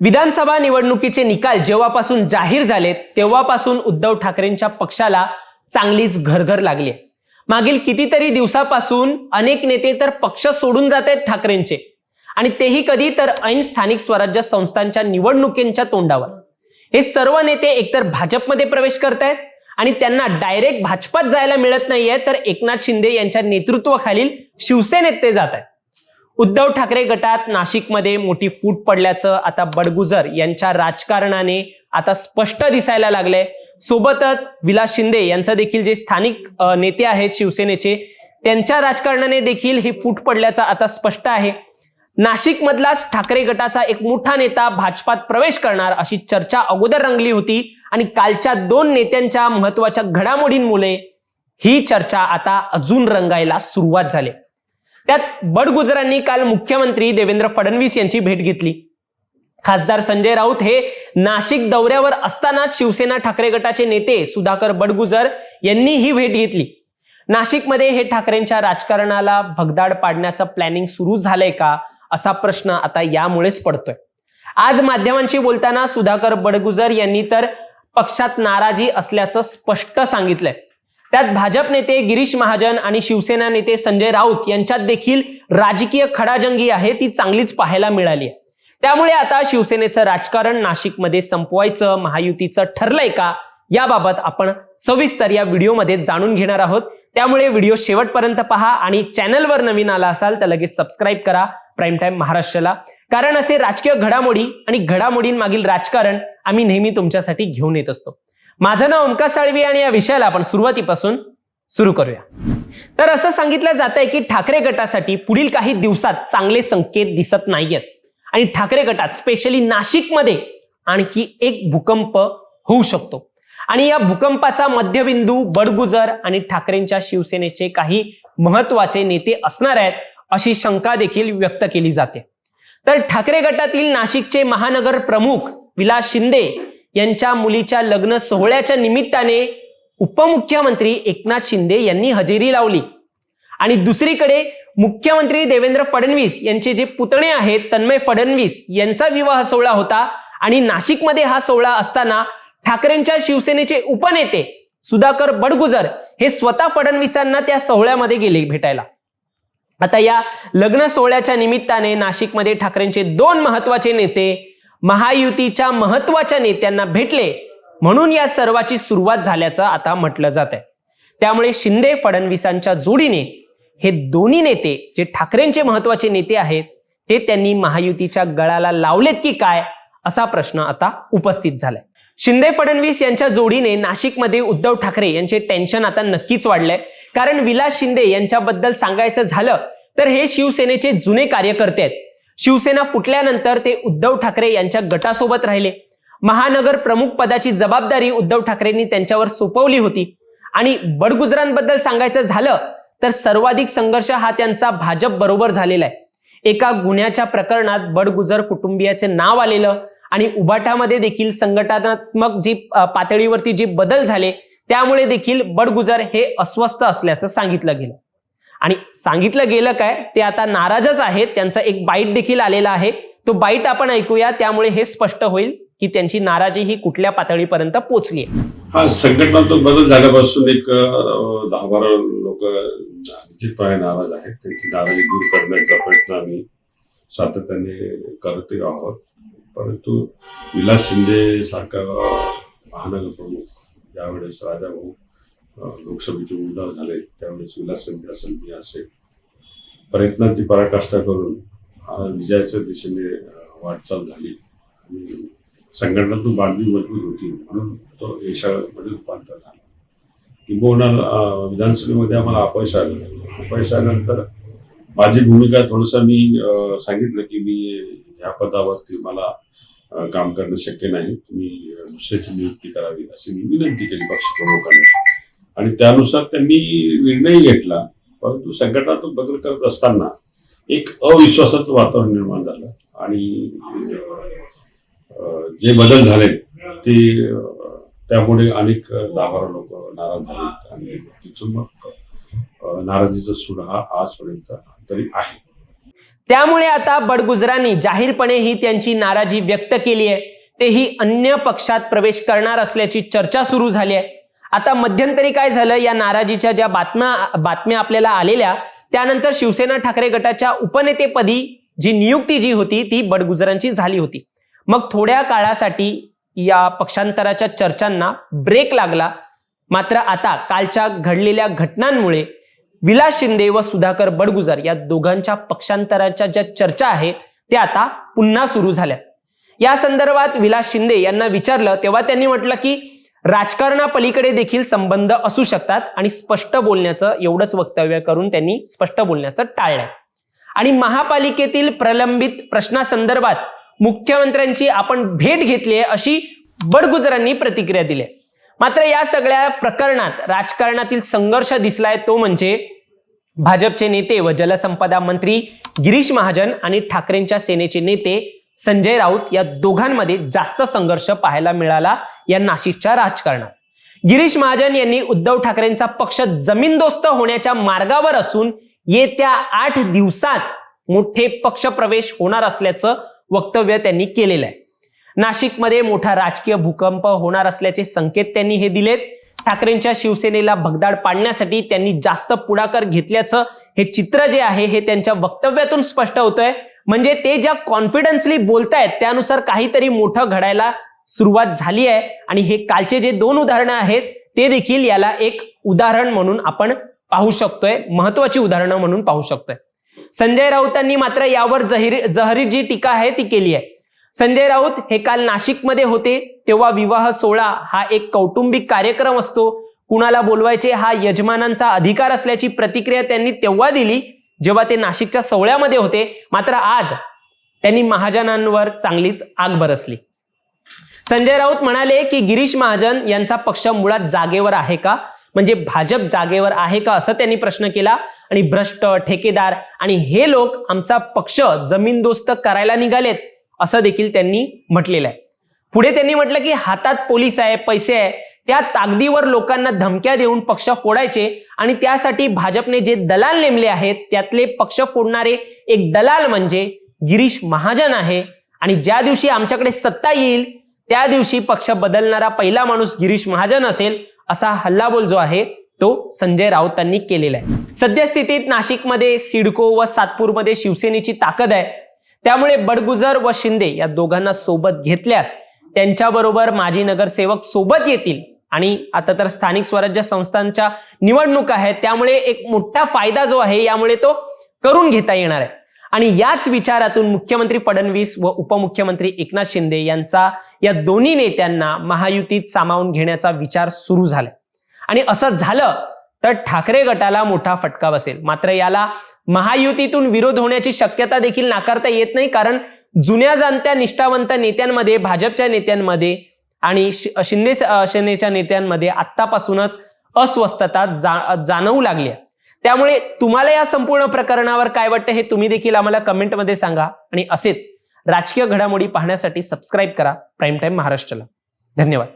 विधानसभा निवडणुकीचे निकाल जेव्हापासून जाहीर झालेत तेव्हापासून उद्धव ठाकरेंच्या पक्षाला चांगलीच घरघर लागली मागील कितीतरी दिवसापासून अनेक नेते तर पक्ष सोडून जात आहेत ठाकरेंचे. आणि तेही कधी तर ऐन स्थानिक स्वराज्य संस्थांच्या निवडणुकींच्या तोंडावर. हे सर्व नेते एकतर भाजपमध्ये प्रवेश करतायत आणि त्यांना डायरेक्ट भाजपात जायला मिळत नाहीये तर एकनाथ शिंदे यांच्या नेतृत्वाखालील शिवसेनेत ते जात आहेत. उद्धव ठाकरे गटात नाशिकमध्ये मोठी फूट पडल्याचं आता बडगुजर यांच्या राजकारणाने आता स्पष्ट दिसायला लागलंय. सोबतच विलास शिंदे यांचं देखील जे स्थानिक नेते आहेत शिवसेनेचे त्यांच्या राजकारणाने देखील हे फूट पडल्याचं आता स्पष्ट आहे. नाशिकमधलाच ठाकरे गटाचा एक मोठा नेता भाजपात प्रवेश करणार अशी चर्चा अगोदर रंगली होती आणि कालच्या दोन नेत्यांच्या महत्त्वाच्या घडामोडींमुळे ही चर्चा आता अजून रंगायला सुरुवात झाली. त्यात बडगुजरांनी काल मुख्यमंत्री देवेंद्र फडणवीस यांची भेट घेतली. खासदार संजय राऊत हे नाशिक दौऱ्यावर असतानाच शिवसेना ठाकरे गटाचे नेते सुधाकर बडगुजर यांनी ही भेट घेतली. नाशिकमध्ये हे ठाकरेंच्या राजकारणाला भगदाड पाडण्याचं प्लॅनिंग सुरू झालंय का असा प्रश्न आता यामुळेच पडतोय. आज माध्यमांशी बोलताना सुधाकर बडगुजर यांनी तर पक्षात नाराजी असल्याचं स्पष्ट सांगितलंय. त्यात भाजप नेते गिरीश महाजन आणि शिवसेना नेते संजय राऊत यांच्यात देखील राजकीय खडाजंगी आहे ती चांगलीच पाहायला मिळाली आहे. त्यामुळे आता शिवसेनेचं राजकारण नाशिकमध्ये संपवायचं महायुतीचं ठरलंय का? याबाबत आपण सविस्तर या व्हिडिओमध्ये जाणून घेणार आहोत. त्यामुळे व्हिडिओ शेवटपर्यंत पहा आणि चॅनलवर नवीन आला असाल तर लगेच सबस्क्राईब करा प्राईम टाईम महाराष्ट्राला. कारण असे राजकीय घडामोडी आणि घडामोडींमागील राजकारण आम्ही नेहमी तुमच्यासाठी घेऊन येत असतो. माझं नाव ओमकार साळवी आणि या विषयाला आपण सुरुवातीपासून सुरू करूया. तर असं सांगितलं जात आहे की ठाकरे गटासाठी पुढील काही दिवसात चांगले संकेत दिसत नाहीयेत. आणि ठाकरे गटात स्पेशली नाशिकमध्ये आणखी एक भूकंप होऊ शकतो. आणि या भूकंपाचा मध्यबिंदू बडगुजर आणि ठाकरेंच्या शिवसेनेचे काही महत्त्वाचे नेते असणार आहेत अशी शंका देखील व्यक्त केली जाते. तर ठाकरे गटातील नाशिकचे महानगर प्रमुख विलास शिंदे यांच्या मुलीच्या लग्न सोहळ्याच्या निमित्ताने उपमुख्यमंत्री एकनाथ शिंदे यांनी हजेरी लावली. आणि दुसरीकडे मुख्यमंत्री देवेंद्र फडणवीस यांचे जे पुतणे आहेत तन्मय फडणवीस यांचा विवाह सोहळा होता. आणि नाशिकमध्ये हा सोहळा असताना ठाकरेंच्या शिवसेनेचे उपनेते सुधाकर बडगुजर हे स्वतः फडणवीसांना त्या सोहळ्यामध्ये गेले भेटायला. आता या लग्न सोहळ्याच्या निमित्ताने नाशिकमध्ये ठाकरेंचे दोन महत्त्वाचे नेते महायुतीच्या महत्त्वाच्या नेत्यांना भेटले म्हणून या सर्वाची सुरुवात झाल्याचं आता म्हटलं जात आहे त्यामुळे शिंदे फडणवीसांच्या जोडीने हे दोन्ही नेते जे ठाकरेंचे महत्त्वाचे नेते आहेत ते त्यांनी महायुतीच्या गळाला लावलेत की काय असा प्रश्न आता उपस्थित झालाय. शिंदे फडणवीस यांच्या जोडीने नाशिकमध्ये उद्धव ठाकरे यांचे टेन्शन आता नक्कीच वाढलंय. कारण विलास शिंदे यांच्याबद्दल सांगायचं झालं तर हे शिवसेनेचे जुने कार्यकर्ते आहेत. शिवसेना फुटल्यानंतर ते उद्धव ठाकरे यांच्या गटासोबत राहिले. महानगर प्रमुख पदाची जबाबदारी उद्धव ठाकरेंनी त्यांच्यावर सोपवली होती. आणि बडगुजरांबद्दल सांगायचं झालं तर सर्वाधिक संघर्ष हा त्यांचा भाजप बरोबर झालेला आहे. एका गुन्ह्याच्या प्रकरणात बडगुजर कुटुंबियाचे नाव आलेलं आणि उबाटामध्ये देखील संघटनात्मक जी पातळीवरती जे बदल झाले त्यामुळे देखील बडगुजर हे अस्वस्थ असल्याचं सांगितलं गेलं. आणि सांगितलं गेलं काय ते आता नाराजच आहेत. त्यांचा एक बाईट देखील आलेला आहे. तो बाईट आपण ऐकूया. त्यामुळे हे स्पष्ट होईल की त्यांची नाराजी ही कुठल्या पातळीपर्यंत पोहोचली हा संघटना संघटनात्मक बदल झाल्यापासून एक दहा बारा लोक निश्चितपणे नाराज आहेत. त्यांची नाराजी दूर करण्याचा प्रयत्न आम्ही सातत्याने करत आहोत. परंतु विलास शिंदे सारखा महानगर प्रमुख ज्यावेळेस राजाभाऊ लोकसभेचे उमेदवार झाले त्यावेळेस विलास शिंदे असेल मी असेल प्रयत्नांची पराकाष्ठा करून विजयाच्या दिशेने वाटचाल झाली. आणि संघटनातून बांधणी मजबूत होती म्हणून तो यशामध्ये रूपांतर झाला. किंबहुना विधानसभेमध्ये आम्हाला अपयश आलं. अपयश आल्यानंतर माझी भूमिका थोडंसं मी सांगितलं की मी ह्या पदावरती मला काम करणं शक्य नाही. तुम्ही दुसऱ्याची नियुक्ती करावी अशी मी विनंती केली पक्ष आणि त्यानुसार त्यांनी निर्णय घेतला. परंतु संघटनात्मक बदल करत असताना एक अविश्वासाचं वातावरण निर्माण झालं. आणि जे बदल झाले ते त्यामुळे अनेक दहा बारा लोक नाराज झाले. आणि तिथून मग नाराजीचा सूड हा आजपर्यंत तरी आहे. त्यामुळे आता बडगुजरांनी जाहीरपणे ही त्यांची नाराजी व्यक्त केली आहे. तेही अन्य पक्षात प्रवेश करणार असल्याची चर्चा सुरू झाली आहे. आता मध्यंतरी काय झालं या नाराजीच्या ज्या बातम्या बातम्या आपल्याला आलेल्या त्यानंतर शिवसेना ठाकरे गटाच्या उपनेतेपदी जी नियुक्ती जी होती ती बडगुजरांची झाली होती. मग थोड्या काळासाठी या पक्षांतराच्या चर्चांना ब्रेक लागला. मात्र आता कालच्या घडलेल्या घटनांमुळे विलास शिंदे व सुधाकर बडगुजर या दोघांच्या पक्षांतराच्या ज्या चर्चा आहेत त्या आता पुन्हा सुरू झाल्या. या संदर्भात विलास शिंदे यांना विचारलं तेव्हा त्यांनी म्हटलं की राजकारणापलीकडे देखील संबंध असू शकतात आणि स्पष्ट बोलण्याचं एवढंच वक्तव्य करून त्यांनी स्पष्ट बोलण्याचं टाळलंय आणि महापालिकेतील प्रलंबित प्रश्नासंदर्भात मुख्यमंत्र्यांची आपण भेट घेतली आहे अशी बडगुजरांनी प्रतिक्रिया दिली आहे. मात्र या सगळ्या प्रकरणात राजकारणातील संघर्ष दिसलाय तो म्हणजे भाजपचे नेते व जलसंपदा मंत्री गिरीश महाजन आणि ठाकरेंच्या सेनेचे नेते संजय राऊत या दोघांमध्ये जास्त संघर्ष पाहायला मिळाला या नाशिकच्या राजकारणात. गिरीश महाजन यांनी उद्धव ठाकरेंचा पक्ष जमीनदोस्त होण्याच्या मार्गावर असून येत्या आठ दिवसात मोठे पक्ष प्रवेश होणार असल्याचं वक्तव्य त्यांनी केलेलं आहे. नाशिकमध्ये मोठा राजकीय भूकंप होणार असल्याचे संकेत त्यांनी हे दिलेत. ठाकरेंच्या शिवसेनेला भगदाड पाडण्यासाठी त्यांनी जास्त पुढाकार घेतल्याचं हे चित्र जे आहे हे त्यांच्या वक्तव्यातून स्पष्ट होतंय. म्हणजे ते ज्या कॉन्फिडन्सली बोलतायत त्यानुसार काहीतरी मोठं घडायला सुरुवात झाली आहे. आणि हे कालचे जे दोन उदाहरणं आहेत ते देखील याला एक उदाहरण म्हणून आपण पाहू शकतोय. महत्वाची उदाहरणं म्हणून पाहू शकतोय. संजय राऊतांनी मात्र यावर जहिरी जहरी जी टीका आहे ती केली आहे. संजय राऊत हे काल नाशिकमध्ये होते तेव्हा विवाह सोहळा हा एक कौटुंबिक कार्यक्रम असतो. कुणाला बोलवायचे हा यजमानांचा अधिकार असल्याची प्रतिक्रिया त्यांनी तेव्हा दिली. जेव्हा ते नाशिकच्या सोहळ्यामध्ये होते मात्र आज त्यांनी महाजनांवर चांगलीच आग बरसली. संजय राऊत म्हणाले की गिरीश महाजन यांचा पक्ष मुळात जागेवर आहे का? म्हणजे भाजप जागेवर आहे का असं त्यांनी प्रश्न केला. आणि भ्रष्ट ठेकेदार आणि हे लोक आमचा पक्ष जमीनदोस्त करायला निघालेत असं देखील त्यांनी म्हटलेलं आहे. पुढे त्यांनी म्हटलं की हातात पोलीस आहे पैसे आहे. त्या ताकदीवर लोकांना धमक्या देऊन पक्ष फोडायचे आणि त्यासाठी भाजपने जे दलाल नेमले आहेत त्यातले पक्ष फोडणारे एक दलाल म्हणजे गिरीश महाजन आहे. आणि ज्या दिवशी आमच्याकडे सत्ता येईल त्या दिवशी पक्ष बदलणारा पहिला माणूस गिरीश महाजन असेल असा हल्लाबोल जो आहे तो संजय राऊतांनी केलेला आहे. सद्यस्थितीत नाशिकमध्ये सिडको व सातपूरमध्ये शिवसेनेची ताकद आहे. त्यामुळे बडगुजर व शिंदे या दोघांना सोबत घेतल्यास त्यांच्याबरोबर माजी नगरसेवक सोबत येतील. आणि आता तर स्थानिक स्वराज्य संस्थांच्या निवडणुका आहेत त्यामुळे एक मोठा फायदा जो आहे यामुळे तो करून घेता येणार आहे. आणि याच विचारातून मुख्यमंत्री फडणवीस व उपमुख्यमंत्री एकनाथ शिंदे यांचा या दोन्ही नेत्यांना महायुतीत सामावून घेण्याचा विचार सुरू झालाय. आणि असं झालं तर ठाकरे गटाला मोठा फटका बसेल. मात्र याला महायुतीतून विरोध होण्याची शक्यता देखील नाकारता येत नाही कारण जुन्या जाणत्या निष्ठावंत नेत्यांमध्ये भाजपच्या नेत्यांमध्ये आणि शिंदे सेनेच्या नेत्यांमध्ये आत्तापासूनच अस्वस्थता जा जाणवू लागली आहे. त्यामुळे तुम्हाला या संपूर्ण प्रकरणावर काय वाटतं हे तुम्ही देखील आम्हाला कमेंटमध्ये सांगा. आणि असेच राजकीय घडामोडी पाहण्यासाठी सबस्क्राईब करा. प्राईम टाईम महाराष्ट्राला. धन्यवाद.